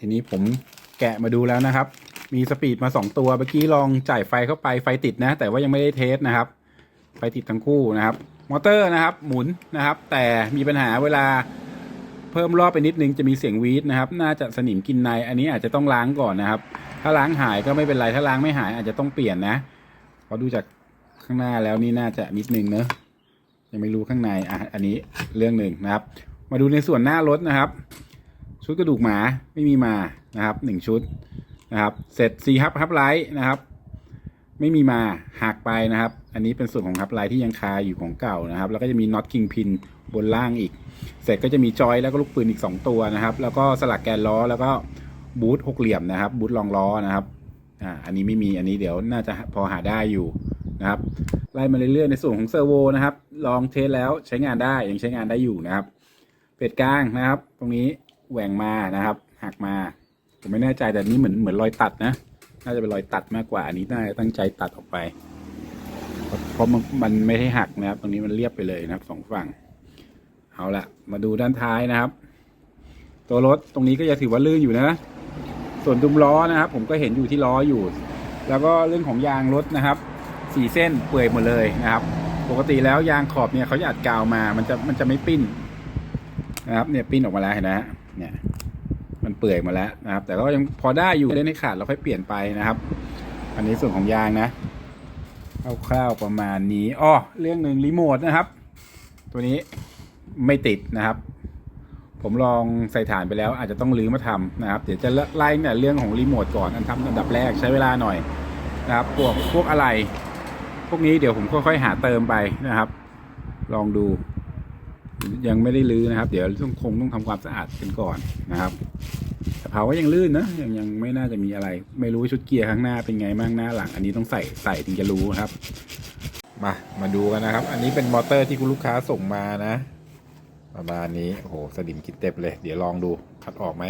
ทีนี้ผมแกะมาดูแล้วนะครับ มีสปีดมาสองตัว เมื่อกี้ลองจ่ายไฟเข้าไปไฟติดนะ แต่ว่ายังไม่ได้เทสนะครับ ไฟติดทั้งคู่นะครับ มอเตอร์นะครับ หมุนนะครับ แต่มีปัญหาเวลาเพิ่มรอบไปนิดนึงจะมีเสียงวีดนะครับ น่าจะสนิมกินใน อันนี้อาจจะต้องล้างก่อนนะครับ ถ้าล้างหายก็ไม่เป็นไร ถ้าล้างไม่หายอาจจะต้องเปลี่ยนนะเพราะดูจากข้างหน้าแล้วนี่น่าจะนิดนึงเนอะยังไม่รู้ข้างในอะอันนี้เรื่องหนึ่งนะครับ มาดูในส่วนหน้ารถนะครับ ชุดกระดูกหมาไม่มีมานะครับหนึ่งชุดนะครับเสร็จซีฮับฮับไลท์นะครับ ไม่มีมาหักไปนะครับ อันนี้เป็นส่วนของฮับไลท์ที่ยังคาอยู่ของเก่านะครับ แล้วก็จะมีน็อตคิงพินบนล่างอีก เสร็จก็จะมีจอยแล้วก็ลูกปืนอีก 2 ตัวนะครับ แล้วก็สลักแกนล้อแล้วก็บูทหกเหลี่ยมนะครับ บูทรองล้อนะครับอ่าอันนี้ไม่มีอันนี้เดี๋ยวน่าจะพอหาได้อยู่นะครับไล่มาเรื่อยๆในส่วนของเซอร์โวนะครับ ลองเทสแล้วใช้งานได้ยังใช้งานได้อยู่นะครับ เป็ดกลางนะครับ ตรงนี้ แหว่งมานะครับ หักมาผมไม่แน่ใจแต่นี้เหมือนเหมือนรอยตัดนะ น่าจะเป็นรอยตัดมากกว่าอันนี้น่าจะตั้งใจตัดออกไป เพราะมันมันไม่ได้หักนะครับ ตรงนี้มันเรียบไปเลยนะครับสองฝั่ง เอาละมาดูด้านท้ายนะครับ ตัวรถตรงนี้ก็จะถือว่าลื่นอยู่นะ ส่วนดุมล้อนะครับ ผมก็เห็นอยู่ที่ล้ออยู่ แล้วก็เรื่องของยางรถนะครับสี่เส้นเปื่อยหมดเลยนะครับ ปกติแล้วยางขอบเนี่ยเขาจะอัดกาวมา มันจะมันจะไม่ปิ้นนะครับเนี่ยปิ้นออกมาแล้วเห็นไหมฮะ เนี่ยมันเปื่อยมาแล้วนะครับ แต่ก็ยังพอได้อยู่เล่นให้ขาดเราค่อยเปลี่ยนไปนะครับ อันนี้ส่วนของยางนะคร่าวๆประมาณนี้อ้อเรื่องหนึ่งรีโมทนะครับ ตัวนี้ไม่ติดนะครับ ผมลองใส่ฐานไปแล้ว อาจจะต้องรื้อมาทำนะครับ เดี๋ยวจะไล่เนี่ยเรื่องของรีโมทก่อนอันทำอันดับแรกใช้เวลาหน่อยนะครับ พวกพวกอะไร พวกนี้เดี๋ยวผมค่อยๆหาเติมไปนะครับ ลองดู ยังไม่ได้รื้อนะครับ เดี๋ยวต้องคงต้องทำความสะอาดกันก่อนนะครับแต่เผาก็ยังลื่นนะยังยังไม่น่าจะมีอะไร ไม่รู้ชุดเกียร์ข้างหน้าเป็นไงบ้างหน้าหลัง อันนี้ต้องใส่ใส่ถึงจะรู้ครับ มามาดูกันนะครับ อันนี้เป็นมอเตอร์ที่คุณลูกค้าส่งมานะ ประมาณนี้โอ้โหสนิมกินเต็มเลย เดี๋ยวลองดูคัดออกไหม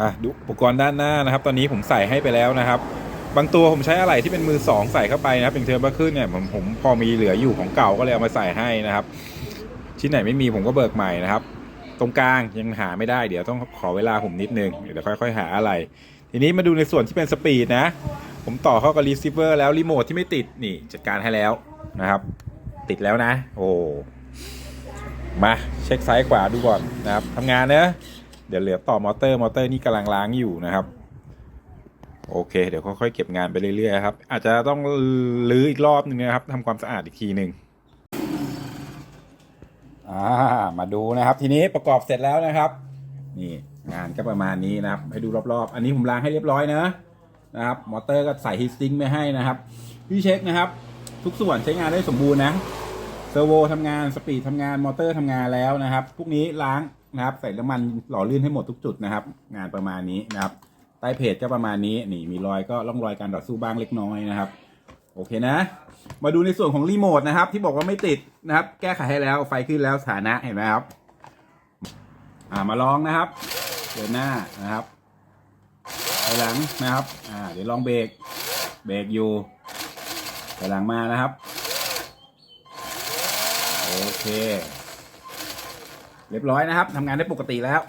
มาดูอุปกรณ์ด้านหน้านะครับ ตอนนี้ผมใส่ให้ไปแล้วนะครับ บางตัวผมใช้อะไหล่ที่เป็นมือสองใส่เข้าไปนะครับเป็นเทอร์บขึ้นเนี่ยผมผมพอมีเหลืออยู่ของเก่าก็เลยเอามาใส่ให้นะครับ ชิ้นไหนไม่มีผมก็เบิกใหม่นะครับ ตรงกลางยังหาไม่ได้เดี๋ยวต้องขอเวลาผมนิดนึงเดี๋ยวค่อยๆหาอะไร ทีนี้มาดูในส่วนที่เป็นสปีดนะ ผมต่อเข้ากับรีเซิเวอร์แล้วรีโมทที่ไม่ติดนี่จัดการให้แล้วนะครับ ติดแล้วนะ โอ้มาเช็คซ้ายขวาดูก่อนนะครับทำงานเนะเดี๋ยวเหลือต่อมอเตอร์มอเตอร์นี่กำลังล้างอยู่นะครับ โอเค เดี๋ยวค่อยๆเก็บงานไปเรื่อยๆครับ อาจจะต้องลื้ออีกรอบนึงนะครับทำความสะอาดอีกทีหนึ่ง อ่ามาดูนะครับ ทีนี้ประกอบเสร็จแล้วนะครับ นี่งานก็ประมาณนี้นะครับ ให้ดูรอบๆ อันนี้ผมล้างให้เรียบร้อยนะนะครับมอเตอร์ก็ใส่ฮีสติ้งไม่ให้นะครับพี่เช็คนะครับ ทุกส่วนใช้งานได้สมบูรณ์นะเซอร์โวทำงานสปีดทำงานมอเตอร์ทำงานแล้วนะครับพวกนี้ล้างนะครับ ใส่น้ำมันหล่อลื่นให้หมดทุกจุดนะครับ งานประมาณนี้นะครับใต้เพจก็ประมาณนี้นี่มีรอยก็ร่องรอยการต่อสู้บ้างเล็กน้อยนะครับ โอเคนะ มาดูในส่วนของรีโมทนะครับ ที่บอกว่าไม่ติดนะครับ แก้ไขให้แล้วไฟขึ้นแล้วสถานะเห็นไหมครับ อ่ามาลองนะครับ เดินหน้านะครับไปหลังนะครับ อ่า เดี๋ยวลองเบรก เบรกอยู่ไปหลังมานะครับ โอเค เรียบร้อยนะครับทำงานได้ปกติแล้ว